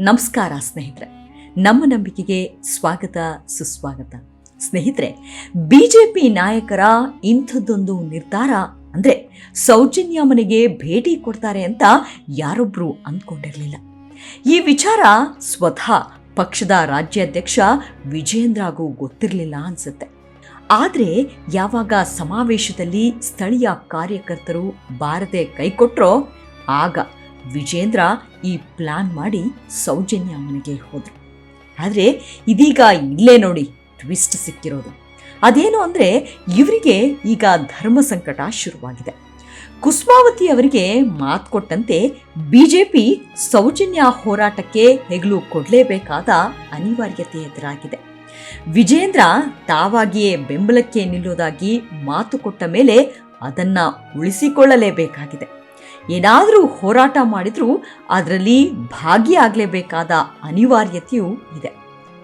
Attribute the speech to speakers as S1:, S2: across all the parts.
S1: ನಮಸ್ಕಾರ ಸ್ನೇಹಿತರೆ. ನಮ್ಮ ನಂಬಿಕೆಗೆ ಸ್ವಾಗತ, ಸುಸ್ವಾಗತ. ಸ್ನೇಹಿತರೆ, ಬಿಜೆಪಿ ನಾಯಕರ ಇಂಥದ್ದೊಂದು ನಿರ್ಧಾರ ಅಂದ್ರೆ ಸೌಜನ್ಯ ಮನೆಗೆ ಭೇಟಿ ಕೊಡ್ತಾರೆ ಅಂತ ಯಾರೊಬ್ಬರು ಅಂದ್ಕೊಂಡಿರಲಿಲ್ಲ. ಈ ವಿಚಾರ ಸ್ವತಃ ಪಕ್ಷದ ರಾಜ್ಯಾಧ್ಯಕ್ಷ ವಿಜೇಂದ್ರಗೂ ಗೊತ್ತಿರಲಿಲ್ಲ ಅನ್ಸುತ್ತೆ. ಆದರೆ ಯಾವಾಗ ಸಮಾವೇಶದಲ್ಲಿ ಸ್ಥಳೀಯ ಕಾರ್ಯಕರ್ತರು ಬಾರದೆ ಕೈಕೊಟ್ರೋ ಆಗ ವಿಜೇಂದ್ರ ಈ ಪ್ಲಾನ್ ಮಾಡಿ ಸೌಜನ್ಯ ಮನೆಗೆ ಹೋದರು. ಆದರೆ ಇದೀಗ ಇಲ್ಲೇ ನೋಡಿ ಟ್ವಿಸ್ಟ್ ಸಿಕ್ಕಿರೋದು. ಅದೇನು ಅಂದರೆ ಇವರಿಗೆ ಈಗ ಧರ್ಮ ಸಂಕಟ ಶುರುವಾಗಿದೆ. ಕುಸ್ಮಾವತಿ ಅವರಿಗೆ ಮಾತು ಕೊಟ್ಟಂತೆ ಬಿ ಜೆ ಪಿ ಸೌಜನ್ಯ ಹೋರಾಟಕ್ಕೆ ಹೆಗಲು ಕೊಡಲೇಬೇಕಾದ ಅನಿವಾರ್ಯತೆ ಎದುರಾಗಿದೆ. ವಿಜೇಂದ್ರ ತಾವಾಗಿಯೇ ಬೆಂಬಲಕ್ಕೆ ನಿಲ್ಲೋದಾಗಿ ಮಾತು ಕೊಟ್ಟ ಮೇಲೆ ಅದನ್ನು ಉಳಿಸಿಕೊಳ್ಳಲೇಬೇಕಾಗಿದೆ. ಏನಾದರೂ ಹೋರಾಟ ಮಾಡಿದರೂ ಅದರಲ್ಲಿ ಭಾಗಿಯಾಗಲೇಬೇಕಾದ ಅನಿವಾರ್ಯತೆಯೂ ಇದೆ.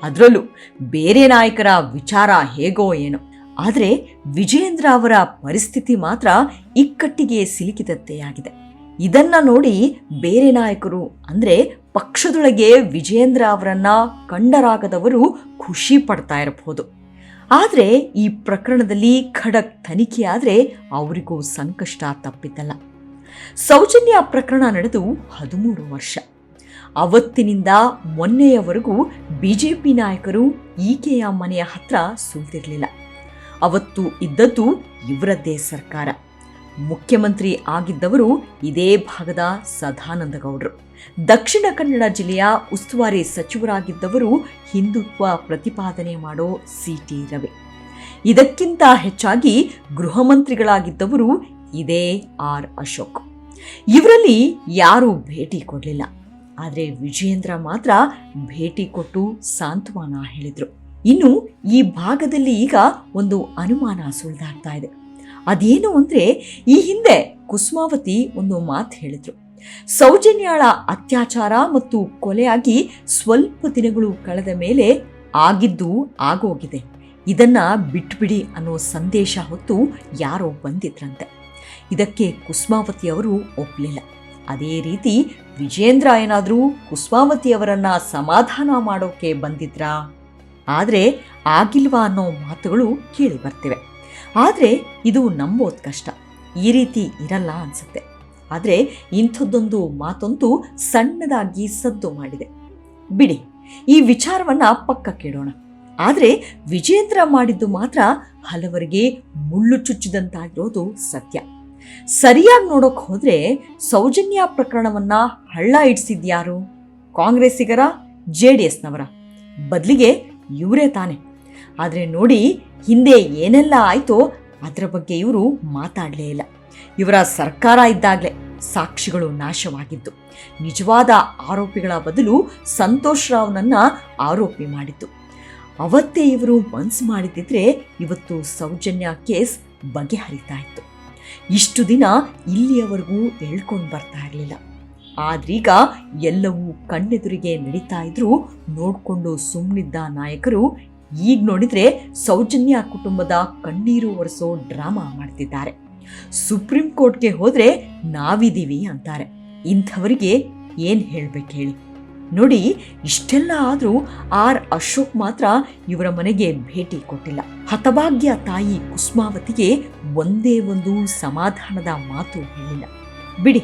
S1: ಅದರಲ್ಲೂ ಬೇರೆ ನಾಯಕರ ವಿಚಾರ ಹೇಗೋ ಏನೋ. ಆದರೆ ವಿಜೇಂದ್ರ ಅವರ ಪರಿಸ್ಥಿತಿ ಮಾತ್ರ ಇಕ್ಕಟ್ಟಿಗೆ ಸಿಲುಕಿದಂತೆ ಇದನ್ನ ನೋಡಿ ಬೇರೆ ನಾಯಕರು, ಅಂದರೆ ಪಕ್ಷದೊಳಗೆ ವಿಜೇಂದ್ರ ಅವರನ್ನು ಕಂಡರಾಗದವರು ಖುಷಿ ಪಡ್ತಾ ಇರಬಹುದು. ಆದರೆ ಈ ಪ್ರಕರಣದಲ್ಲಿ ಖಡಕ್ ತನಿಖೆ ಆದರೆ ಅವರಿಗೂ ಸಂಕಷ್ಟ ತಪ್ಪಿದ್ದಲ್ಲ ಸೌಜನ್ಯ ಪ್ರಕರಣ ನಡೆದು ಹದಿಮೂರು ವರ್ಷ. ಅವತ್ತಿನಿಂದ ಮೊನ್ನೆಯವರೆಗೂ ಬಿಜೆಪಿ ನಾಯಕರು ಈಕೆಯ ಮನೆಯ ಹತ್ರ ಸುಳ್ತಿರಲಿಲ್ಲ ಅವತ್ತು ಇದ್ದದ್ದು ಇವರದ್ದೇ ಸರ್ಕಾರ. ಮುಖ್ಯಮಂತ್ರಿ ಆಗಿದ್ದವರು ಇದೇ ಭಾಗದ ಸದಾನಂದ ಗೌಡರು ದಕ್ಷಿಣ ಕನ್ನಡ ಜಿಲ್ಲೆಯ ಉಸ್ತುವಾರಿ ಸಚಿವರಾಗಿದ್ದವರು ಹಿಂದುತ್ವ ಪ್ರತಿಪಾದನೆ ಮಾಡೋ ಸಿ ಟಿ ರವಿ. ಇದಕ್ಕಿಂತ ಹೆಚ್ಚಾಗಿ ಗೃಹ ಮಂತ್ರಿಗಳಾಗಿದ್ದವರು ಇದೇ ಆರ್ ಅಶೋಕ್. ಇವರಲ್ಲಿ ಯಾರೂ ಭೇಟಿ ಕೊಡಲಿಲ್ಲ. ಆದರೆ ವಿಜಯೇಂದ್ರ ಮಾತ್ರ ಭೇಟಿ ಕೊಟ್ಟು ಸಾಂತ್ವನ ಹೇಳಿದರು. ಇನ್ನು ಈ ಭಾಗದಲ್ಲಿ ಈಗ ಒಂದು ಅನುಮಾನ ಸುಳಿದಾಡ್ತಾ ಇದೆ. ಅದೇನು ಅಂದರೆ ಈ ಹಿಂದೆ ಕುಸುಮಾವತಿ ಒಂದು ಮಾತು ಹೇಳಿದರು. ಸೌಜನ್ಯಾಳ ಅತ್ಯಾಚಾರ ಮತ್ತು ಕೊಲೆಯಾಗಿ ಸ್ವಲ್ಪ ದಿನಗಳು ಕಳೆದ ಮೇಲೆ ಆಗಿದ್ದು ಆಗೋಗಿದೆ. ಇದನ್ನ ಬಿಟ್ಬಿಡಿ ಅನ್ನೋ ಸಂದೇಶ ಹೊತ್ತು ಯಾರೋ ಬಂದಿದ್ರಂತೆ. ಇದಕ್ಕೆ ಕುಸ್ಮಾವತಿಯವರು ಒಪ್ಪಲಿಲ್ಲ. ಅದೇ ರೀತಿ ವಿಜೇಂದ್ರ ಏನಾದರೂ ಕುಸುಮಾವತಿ ಅವರನ್ನ ಸಮಾಧಾನ ಮಾಡೋಕೆ ಬಂದಿದ್ರಾ? ಆದರೆ ಆಗಿಲ್ವಾ ಅನ್ನೋ ಮಾತುಗಳು ಕೇಳಿ ಬರ್ತಿವೆ. ಆದರೆ ಇದು ನಂಬೋದು ಕಷ್ಟ. ಈ ರೀತಿ ಇರಲ್ಲ ಅನ್ಸುತ್ತೆ. ಆದರೆ ಇಂಥದ್ದೊಂದು ಮಾತಂತೂ ಸಣ್ಣದಾಗಿ ಸದ್ದು ಮಾಡಿದೆ. ಬಿಡಿ, ಈ ವಿಚಾರವನ್ನ ಪಕ್ಕಕ್ಕಿಡೋಣ ಆದರೆ ವಿಜೇಂದ್ರ ಮಾಡಿದ್ದು ಮಾತ್ರ ಹಲವರಿಗೆ ಮುಳ್ಳು ಚುಚ್ಚಿದಂತಾಗಿರೋದು ಸತ್ಯ. ಸರಿಯಾಗಿ ನೋಡೋಕ್ ಹೋದ್ರೆ ಸೌಜನ್ಯ ಪ್ರಕರಣವನ್ನ ಹಳ್ಳ ಇಡ್ಸಿದ್ಯಾರು ಕಾಂಗ್ರೆಸ್ಸಿಗರ, ಜೆ ಡಿ ಎಸ್ನವರ? ಬದಲಿಗೆ ಇವರೇ ತಾನೆ. ಆದರೆ ನೋಡಿ, ಹಿಂದೆ ಏನೆಲ್ಲ ಆಯಿತೋ ಅದರ ಬಗ್ಗೆ ಇವರು ಮಾತಾಡಲೇ ಇಲ್ಲ. ಇವರ ಸರ್ಕಾರ ಇದ್ದಾಗಲೇ ಸಾಕ್ಷಿಗಳು ನಾಶವಾಗಿದ್ದು. ನಿಜವಾದ ಆರೋಪಿಗಳ ಬದಲು ಸಂತೋಷ್ ರಾವ್ನನ್ನ ಆರೋಪಿ ಮಾಡಿದ್ದು. ಅವತ್ತೇ ಇವರು ಮನ್ಸು ಮಾಡಿದ್ದಿದ್ರೆ ಇವತ್ತು ಸೌಜನ್ಯ ಕೇಸ್ ಬಗೆಹರಿತಾ ಇತ್ತು. ಇಷ್ಟು ದಿನ ಇಲ್ಲಿಯವರೆಗೂ ಎಳ್ಕೊಂಡು ಬರ್ತಾ ಇರಲಿಲ್ಲ. ಆದ್ರೀಗ ಎಲ್ಲವೂ ಕಣ್ಣೆದುರಿಗೆ ನಡೀತಾ ಇದ್ರೂ ನೋಡಿಕೊಂಡು ಸುಮ್ಮನಿದ್ದ ನಾಯಕರು ಈಗ ನೋಡಿದ್ರೆ ಸೌಜನ್ಯ ಕುಟುಂಬದ ಕಣ್ಣೀರು ಒರೆಸೋ ಡ್ರಾಮಾ ಮಾಡ್ತಿದ್ದಾರೆ. ಸುಪ್ರೀಂ ಕೋರ್ಟ್ಗೆ ಹೋದ್ರೆ ನಾವಿದೀವಿ ಅಂತಾರೆ. ಇಂಥವರಿಗೆ ಏನ್ ಹೇಳ್ಬೇಕು ಹೇಳಿ. ನೋಡಿ, ಇಷ್ಟೆಲ್ಲ ಆದರೂ ಆರ್ ಅಶೋಕ್ ಮಾತ್ರ ಇವರ ಮನೆಗೆ ಭೇಟಿ ಕೊಟ್ಟಿಲ್ಲ. ಹತಭಾಗ್ಯ ತಾಯಿ ಕುಸ್ಮಾವತಿಗೆ ಒಂದೇ ಒಂದು ಸಮಾಧಾನದ ಮಾತು ಹೇಳಿಲ್ಲ. ಬಿಡಿ,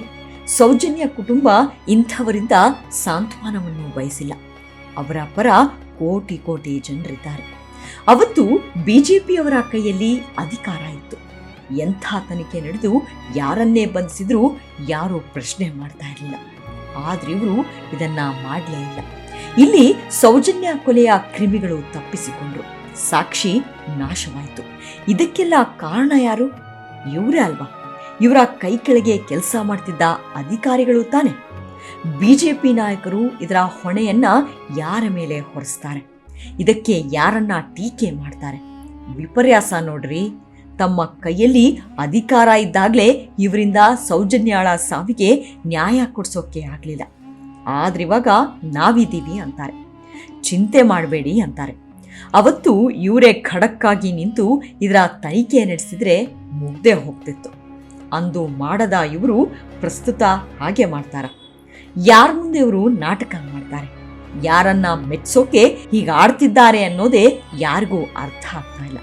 S1: ಸೌಜನ್ಯ ಕುಟುಂಬ ಇಂಥವರಿಂದ ಸಾಂತ್ವನವನ್ನು ಬಯಸಿಲ್ಲ. ಅವರ ಪರ ಕೋಟಿ ಕೋಟಿ ಜನರಿದ್ದಾರೆ. ಅವತ್ತು ಬಿಜೆಪಿಯವರ ಕೈಯಲ್ಲಿ ಅಧಿಕಾರ ಇತ್ತು. ಎಂಥ ತನಿಖೆ ನಡೆದು ಯಾರನ್ನೇ ಬಂಧಿಸಿದ್ರೂ ಯಾರೂ ಪ್ರಶ್ನೆ ಮಾಡ್ತಾ ಇರಲಿಲ್ಲ. ಆದ್ರೆ ಇವರು ಇದನ್ನ ಮಾಡಲೇ ಇಲ್ಲ. ಇಲ್ಲಿ ಸೌಜನ್ಯ ಕೊಲೆಯ ಕ್ರಿಮಿಗಳು ತಪ್ಪಿಸಿಕೊಂಡ್ರು. ಸಾಕ್ಷಿ ನಾಶವಾಯಿತು. ಇದಕ್ಕೆಲ್ಲ ಕಾರಣ ಯಾರು? ಇವರೇ ಅಲ್ವಾ? ಇವರ ಕೈ ಕೆಳಗೆ ಕೆಲಸ ಮಾಡ್ತಿದ್ದ ಅಧಿಕಾರಿಗಳು ತಾನೆ. ಬಿಜೆಪಿ ನಾಯಕರು ಇದರ ಹೊಣೆಯನ್ನ ಯಾರ ಮೇಲೆ ಹೊರಿಸ್ತಾರೆ? ಇದಕ್ಕೆ ಯಾರನ್ನ ಟೀಕೆ ಮಾಡ್ತಾರೆ? ವಿಪರ್ಯಾಸ ನೋಡ್ರಿ. ತಮ್ಮ ಕೈಯಲ್ಲಿ ಅಧಿಕಾರ ಇದ್ದಾಗಲೇ ಇವರಿಂದ ಸೌಜನ್ಯಾಳ ಸಾವಿಗೆ ನ್ಯಾಯ ಕೊಡಿಸೋಕೆ ಆಗಲಿಲ್ಲ. ಆದ್ರೆ ಇವಾಗ ನಾವಿದ್ದೀವಿ ಅಂತಾರೆ. ಚಿಂತೆ ಮಾಡಬೇಡಿ ಅಂತಾರೆ. ಅವತ್ತು ಇವರೇ ಖಡಕ್ಕಾಗಿ ನಿಂತು ಇದರ ತನಿಖೆ ನಡೆಸಿದರೆ ಮುಗ್ದೆ ಹೋಗ್ತಿತ್ತು. ಅಂದು ಮಾಡದ ಇವರು ಪ್ರಸ್ತುತ ಹಾಗೆ ಮಾಡ್ತಾರ. ಯಾರ ಮುಂದೆ ಇವರು ನಾಟಕ ಮಾಡ್ತಾರೆ? ಯಾರನ್ನ ಮೆಚ್ಚೋಕೆ ಹೀಗೆ ಆಡ್ತಿದ್ದಾರೆ ಅನ್ನೋದೇ ಯಾರಿಗೂ ಅರ್ಥ ಆಗ್ತಾ ಇಲ್ಲ.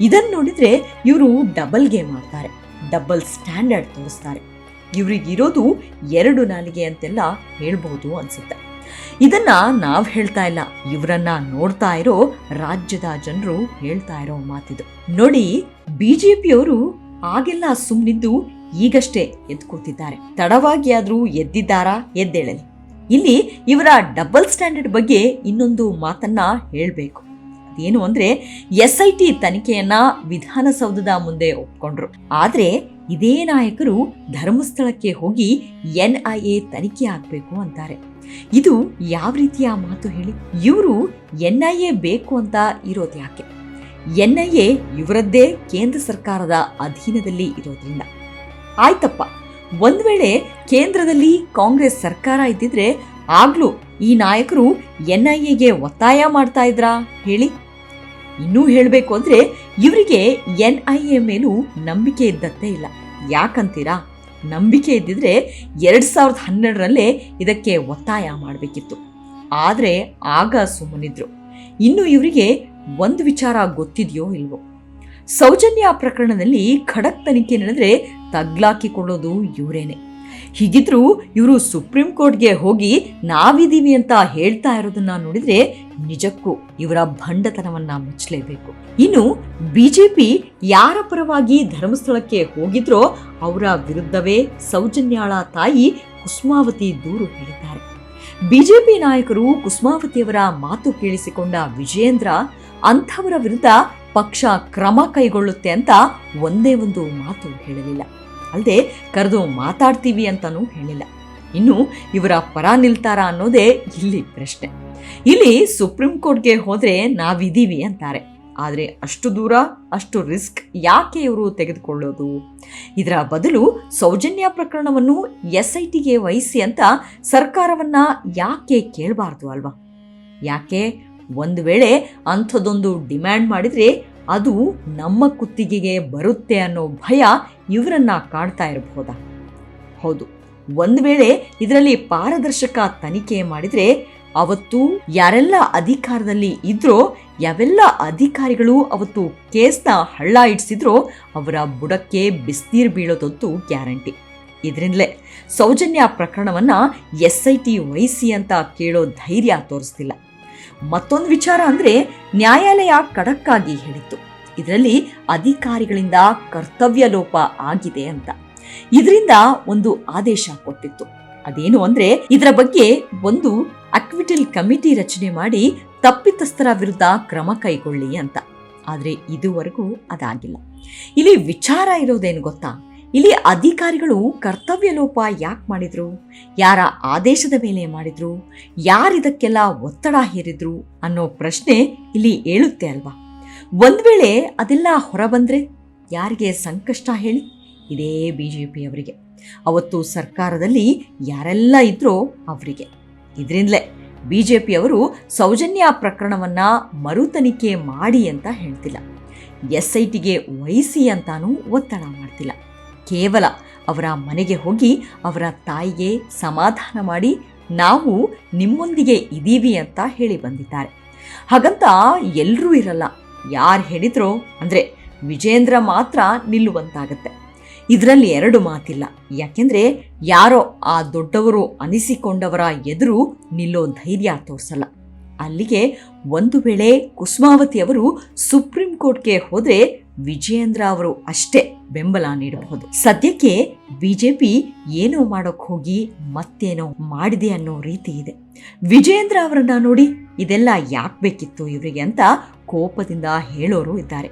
S1: ಇದನ್ನ ನೋಡಿದ್ರೆ ಇವರು ಡಬಲ್ ಗೇಮ್ ಆಡ್ತಾರೆ ಡಬಲ್ ಸ್ಟ್ಯಾಂಡರ್ಡ್ ತೋರಿಸ್ತಾರೆ. ಇವರಿಗಿರೋದು ಎರಡು ನಾಲಿಗೆ ಅಂತೆಲ್ಲ ಹೇಳ್ಬೋದು ಅನ್ಸುತ್ತೆ. ಇದನ್ನ ನಾವು ಹೇಳ್ತಾ ಇಲ್ಲ, ಇವರನ್ನ ನೋಡ್ತಾ ಇರೋ ರಾಜ್ಯದ ಜನರು ಹೇಳ್ತಾ ಇರೋ ಮಾತಿದು. ನೋಡಿ, ಬಿಜೆಪಿಯವರು ಆಗೆಲ್ಲ ಸುಮ್ಮನಿದ್ದು ಈಗಷ್ಟೇ ಎದ್ದು ಕೂತಿದ್ದಾರೆ ತಡವಾಗಿ ಆದ್ರೂ ಎದ್ದಿದ್ದಾರಾ? ಎದ್ದೇಳಲಿ. ಇಲ್ಲಿ ಇವರ ಡಬಲ್ ಸ್ಟ್ಯಾಂಡರ್ಡ್ ಬಗ್ಗೆ ಇನ್ನೊಂದು ಮಾತನ್ನ ಹೇಳಬೇಕು. ಅದೇನು ಅಂದ್ರೆ ಎಸ್ ಐ ಟಿ ತನಿಖೆಯನ್ನ ವಿಧಾನಸೌಧದ ಮುಂದೆ ಒಪ್ಕೊಂಡ್ರು. ಆದ್ರೆ ಇದೇ ನಾಯಕರು ಧರ್ಮಸ್ಥಳಕ್ಕೆ ಹೋಗಿ ಎನ್ ಐ ಎ ತನಿಖೆ ಆಗ್ಬೇಕು ಅಂತಾರೆ. ಇದು ಯಾವ ರೀತಿಯ ಮಾತು ಹೇಳಿ? ಇವರು ಎನ್ ಐ ಎ ಬೇಕು ಅಂತ ಇರೋದು ಯಾಕೆ? ಎನ್ ಐ ಎ ಇವರದ್ದೇ ಕೇಂದ್ರ ಸರ್ಕಾರದ ಅಧೀನದಲ್ಲಿ ಇರೋದ್ರಿಂದ. ಆಯ್ತಪ್ಪ. ಒಂದು ವೇಳೆ ಕೇಂದ್ರದಲ್ಲಿ ಕಾಂಗ್ರೆಸ್ ಸರ್ಕಾರ ಇದ್ದಿದ್ರೆ ಆಗ್ಲೂ ಈ ನಾಯಕರು ಎನ್ ಐ ಎಗೆ ಒತ್ತಾಯ ಮಾಡ್ತಾ ಇದ್ರಾ? ಹೇಳಿ. ಇನ್ನೂ ಹೇಳಬೇಕು ಅಂದರೆ ಇವರಿಗೆ ಎನ್ ಐ ಎ ಮೇಲೂ ನಂಬಿಕೆ ಇದ್ದದ್ದೇ ಇಲ್ಲ. ಯಾಕಂತೀರಾ? ನಂಬಿಕೆ ಇದ್ದಿದ್ರೆ ಎರಡು ಸಾವಿರದ ಹನ್ನೆರಡರಲ್ಲೇ ಇದಕ್ಕೆ ಒತ್ತಾಯ ಮಾಡಬೇಕಿತ್ತು. ಆದರೆ ಆಗ ಸುಮ್ಮನಿದ್ರು. ಇನ್ನು ಇವರಿಗೆ ಒಂದು ವಿಚಾರ ಗೊತ್ತಿದೆಯೋ ಇಲ್ವೋ? ಸೌಜನ್ಯ ಪ್ರಕರಣದಲ್ಲಿ ಖಡಕ್ ತನಿಖೆ ನಡೆದ್ರೆ ತಗ್ಲಾಕಿಕೊಳ್ಳೋದು ಇವರೇನೆ. ಹೀಗಿದ್ರೂ ಇವರು ಸುಪ್ರೀಂ ಕೋರ್ಟ್ಗೆ ಹೋಗಿ ನಾವಿದ್ದೀವಿ ಅಂತ ಹೇಳ್ತಾ ಇರೋದನ್ನ ನೋಡಿದ್ರೆ ನಿಜಕ್ಕೂ ಇವರ ಭಂಡತನವನ್ನ ಮುಚ್ಚಲೇಬೇಕು. ಇನ್ನು ಬಿಜೆಪಿ ಯಾರ ಪರವಾಗಿ ಧರ್ಮಸ್ಥಳಕ್ಕೆ ಹೋಗಿದ್ರೋ ಅವರ ವಿರುದ್ಧವೇ ಸೌಜನ್ಯಾಳ ತಾಯಿ ಕುಸುಮಾವತಿ ದೂರು ಹೇಳಿದ್ದಾರೆ. ಬಿಜೆಪಿ ನಾಯಕರು ಕುಸುಮಾವತಿಯವರ ಮಾತು ಕೇಳಿಸಿಕೊಂಡ ವಿಜಯೇಂದ್ರ, ಅಂಥವರ ವಿರುದ್ಧ ಪಕ್ಷ ಕ್ರಮ ಕೈಗೊಳ್ಳುತ್ತೆ ಅಂತ ಒಂದೇ ಒಂದು ಮಾತು ಹೇಳಲಿಲ್ಲ. ಅಲ್ಲದೆ ಕರೆದು ಮಾತಾಡ್ತೀವಿ ಅಂತಾನೂ ಹೇಳಿಲ್ಲ. ಇನ್ನು ಇವರ ಪರ ನಿಲ್ತಾರ ಅನ್ನೋದೇ ಇಲ್ಲಿ ಪ್ರಶ್ನೆ. ಇಲ್ಲಿ ಸುಪ್ರೀಂ ಕೋರ್ಟ್ಗೆ ಹೋದರೆ ನಾವಿದ್ದೀವಿ ಅಂತಾರೆ. ಆದರೆ ಅಷ್ಟು ದೂರ, ಅಷ್ಟು ರಿಸ್ಕ್ ಯಾಕೆ ಇವರು ತೆಗೆದುಕೊಳ್ಳೋದು? ಇದರ ಬದಲು ಸೌಜನ್ಯ ಪ್ರಕರಣವನ್ನು ಎಸ್ ಐ ಟಿಗೆ ವಹಿಸಿ ಅಂತ ಸರ್ಕಾರವನ್ನ ಯಾಕೆ ಕೇಳಬಾರ್ದು ಅಲ್ವಾ? ಯಾಕೆ? ಒಂದು ವೇಳೆ ಅಂಥದ್ದೊಂದು ಡಿಮ್ಯಾಂಡ್ ಮಾಡಿದರೆ ಅದು ನಮ್ಮ ಕುತ್ತಿಗೆಗೆ ಬರುತ್ತೆ ಅನ್ನೋ ಭಯ ಇವರನ್ನ ಕಾಡ್ತಾ ಇರಬಹುದಾ ಹೌದು. ಒಂದು ವೇಳೆ ಇದರಲ್ಲಿ ಪಾರದರ್ಶಕ ತನಿಖೆ ಮಾಡಿದರೆ ಅವತ್ತು ಯಾರೆಲ್ಲ ಅಧಿಕಾರದಲ್ಲಿ ಇದ್ರೋ, ಯಾವೆಲ್ಲ ಅಧಿಕಾರಿಗಳು ಅವತ್ತು ಕೇಸ್ನ ಹಳ್ಳ ಇಡಿಸಿದ್ರೋ ಅವರ ಬುಡಕ್ಕೆ ಬಿಸ್ನೀರು ಬೀಳೋದಂತೂ ಗ್ಯಾರಂಟಿ. ಇದರಿಂದಲೇ ಸೌಜನ್ಯ ಪ್ರಕರಣವನ್ನು ಎಸ್ ಐ ಟಿ ವಹಿಸಿ ಅಂತ ಕೇಳೋ ಧೈರ್ಯ ತೋರಿಸ್ತಿಲ್ಲ. ಮತ್ತೊಂದು ವಿಚಾರ ಅಂದ್ರೆ ನ್ಯಾಯಾಲಯ ಖಡಕ್ಕಾಗಿ ಹೇಳಿತ್ತು. ಇದರಲ್ಲಿ ಅಧಿಕಾರಿಗಳಿಂದ ಕರ್ತವ್ಯ ಲೋಪ ಆಗಿದೆ ಅಂತ. ಇದರಿಂದ ಒಂದು ಆದೇಶ ಕೊಟ್ಟಿತ್ತು. ಅದೇನು ಅಂದ್ರೆ ಇದರ ಬಗ್ಗೆ ಒಂದು ಅಕ್ವಿಟಲ್ ಕಮಿಟಿ ರಚನೆ ಮಾಡಿ ತಪ್ಪಿತಸ್ಥರ ವಿರುದ್ಧ ಕ್ರಮ ಕೈಗೊಳ್ಳಿ ಅಂತ. ಆದ್ರೆ ಇದುವರೆಗೂ ಅದಾಗಿಲ್ಲ. ಇಲ್ಲಿ ವಿಚಾರ ಇರೋದೇನು ಗೊತ್ತಾ? ಇಲ್ಲಿ ಅಧಿಕಾರಿಗಳು ಕರ್ತವ್ಯ ಲೋಪ ಯಾಕೆ ಮಾಡಿದ್ರು? ಯಾರ ಆದೇಶದ ಮೇಲೆ ಮಾಡಿದ್ರು? ಯಾರಿದಕ್ಕೆಲ್ಲ ಒತ್ತಡ ಹೇರಿದ್ರು ಅನ್ನೋ ಪ್ರಶ್ನೆ ಇಲ್ಲಿ ಏಳುತ್ತೆ ಅಲ್ವಾ? ಒಂದ್ ವೇಳೆ ಅದೆಲ್ಲ ಹೊರಬಂದ್ರೆ ಯಾರಿಗೆ ಸಂಕಷ್ಟ ಹೇಳಿ? ಇದೇ ಬಿ ಜೆ ಪಿಯವರಿಗೆ ಅವತ್ತು ಸರ್ಕಾರದಲ್ಲಿ ಯಾರೆಲ್ಲ ಇದ್ರೋ ಅವರಿಗೆ. ಇದರಿಂದಲೇ ಬಿ ಜೆ ಪಿಯವರು ಸೌಜನ್ಯ ಪ್ರಕರಣವನ್ನು ಮರು ತನಿಖೆ ಮಾಡಿ ಅಂತ ಹೇಳ್ತಿಲ್ಲ. ಎಸ್ ಐ ಟಿಗೆ ವಹಿಸಿ ಅಂತಾನೂ ಒತ್ತಡ ಮಾಡ್ತಿಲ್ಲ. ಕೇವಲ ಅವರ ಮನೆಗೆ ಹೋಗಿ ಅವರ ತಾಯಿಗೆ ಸಮಾಧಾನ ಮಾಡಿ ನಾವು ನಿಮ್ಮೊಂದಿಗೆ ಇದ್ದೀವಿ ಅಂತ ಹೇಳಿ ಬಂದಿದ್ದಾರೆ. ಹಾಗಂತ ಎಲ್ಲರೂ ಇರಲ್ಲ. ಯಾರು ಹೇಳಿದ್ರೋ ಅಂದರೆ ವಿಜೇಂದ್ರ ಮಾತ್ರ ನಿಲ್ಲುವಂತಾಗತ್ತೆ. ಇದರಲ್ಲಿ ಎರಡು ಮಾತಿಲ್ಲ. ಯಾಕೆಂದ್ರೆ ಯಾರೋ ಆ ದೊಡ್ಡವರು ಅನಿಸಿಕೊಂಡವರ ಎದುರು ನಿಲ್ಲೋ ಧೈರ್ಯ ತೋರಿಸಲ್ಲ. ಅಲ್ಲಿಗೆ ಒಂದು ವೇಳೆ ಕುಸುಮಾವತಿ ಅವರು ಸುಪ್ರೀಂ ಕೋರ್ಟ್ಗೆ ಹೋದ್ರೆ ವಿಜಯೇಂದ್ರ ಅವರು ಅಷ್ಟೇ ಬೆಂಬಲ ನೀಡಬಹುದು. ಸದ್ಯಕ್ಕೆ ಬಿಜೆಪಿ ಏನೋ ಮಾಡೋಕ್ ಹೋಗಿ ಮತ್ತೇನೋ ಮಾಡಿದೆ ಅನ್ನೋ ರೀತಿ ಇದೆ. ವಿಜಯೇಂದ್ರ ಅವರನ್ನ ನೋಡಿ ಇದೆಲ್ಲ ಯಾಕೆ ಬೇಕಿತ್ತು ಇವರಿಗೆ ಅಂತ ಕೋಪದಿಂದ ಹೇಳೋರು ಇದ್ದಾರೆ.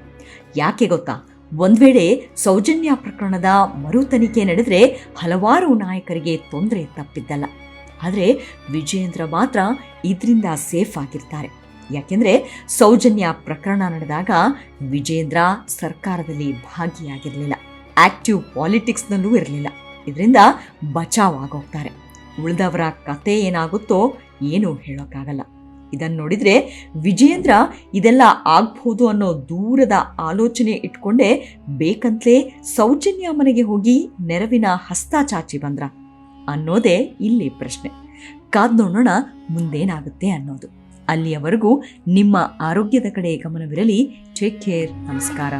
S1: ಯಾಕೆ ಗೊತ್ತಾ? ಒಂದ್ ವೇಳೆ ಸೌಜನ್ಯ ಪ್ರಕರಣದ ಮರು ತನಿಖೆ ನಡೆದರೆ ಹಲವಾರು ನಾಯಕರಿಗೆ ತೊಂದರೆ ತಪ್ಪಿದ್ದಲ್ಲ. ಆದರೆ ವಿಜಯೇಂದ್ರ ಮಾತ್ರ ಇದರಿಂದ ಸೇಫ್ ಆಗಿರ್ತಾರೆ. ಯಾಕೆಂದರೆ ಸೌಜನ್ಯ ಪ್ರಕರಣ ನಡೆದಾಗ ವಿಜೇಂದ್ರ ಸರ್ಕಾರದಲ್ಲಿ ಭಾಗಿಯಾಗಿರಲಿಲ್ಲ. ಆಕ್ಟಿವ್ ಪಾಲಿಟಿಕ್ಸ್ನಲ್ಲೂ ಇರಲಿಲ್ಲ. ಇದರಿಂದ ಬಚಾವ್ ಆಗೋಗ್ತಾರೆ. ಉಳಿದವರ ಕತೆ ಏನಾಗುತ್ತೋ ಏನೂ ಹೇಳೋಕ್ಕಾಗಲ್ಲ. ಇದನ್ನು ನೋಡಿದ್ರೆ ವಿಜೇಂದ್ರ ಇದೆಲ್ಲ ಆಗ್ಬೋದು ಅನ್ನೋ ದೂರದ ಆಲೋಚನೆ ಇಟ್ಕೊಂಡೇ ಬೇಕಂತಲೇ ಸೌಜನ್ಯ ಮನೆಗೆ ಹೋಗಿ ನೆರವಿನ ಹಸ್ತ ಚಾಚಿ ಬಂದ್ರ ಅನ್ನೋದೇ ಇಲ್ಲಿ ಪ್ರಶ್ನೆ. ಕಾದ್ ನೋಡೋಣ ಮುಂದೇನಾಗುತ್ತೆ ಅನ್ನೋದು. ಅಲ್ಲಿಯವರೆಗೂ ನಿಮ್ಮ ಆರೋಗ್ಯದ ಕಡೆ ಗಮನವಿರಲಿ. ಟೇಕ್ ಕೇರ್ ನಮಸ್ಕಾರ.